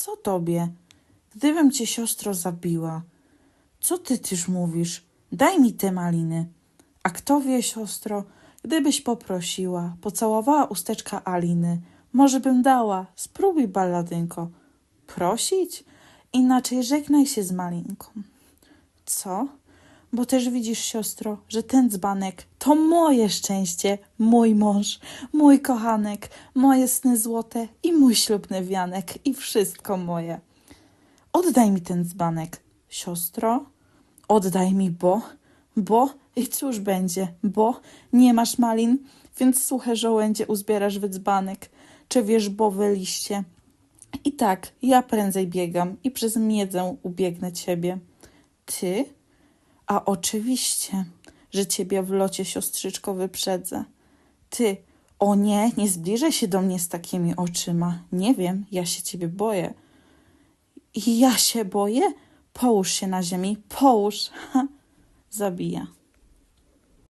Co tobie? Gdybym cię siostro zabiła. Co ty też mówisz? Daj mi te maliny. A kto wie, siostro, gdybyś poprosiła, pocałowała usteczka Aliny, może bym dała. Spróbuj, balladynko. Prosić? Inaczej żegnaj się z malinką. Co? Bo też widzisz, siostro, że ten dzbanek to moje szczęście, mój mąż, mój kochanek, moje sny złote i mój ślubny wianek i wszystko moje. Oddaj mi ten dzbanek, siostro. Oddaj mi, bo, bo i cóż będzie, bo nie masz malin, więc suche żołędzie uzbierasz w dzbanek, czy wierzbowe liście. I tak, ja prędzej biegam i przez miedzę ubiegnę ciebie. Ty? A oczywiście, że ciebie w locie, siostrzyczko, wyprzedzę. Ty, o nie, nie zbliżaj się do mnie z takimi oczyma. Nie wiem, ja się ciebie boję. I ja się boję? Połóż się na ziemi, połóż. Ha, zabija.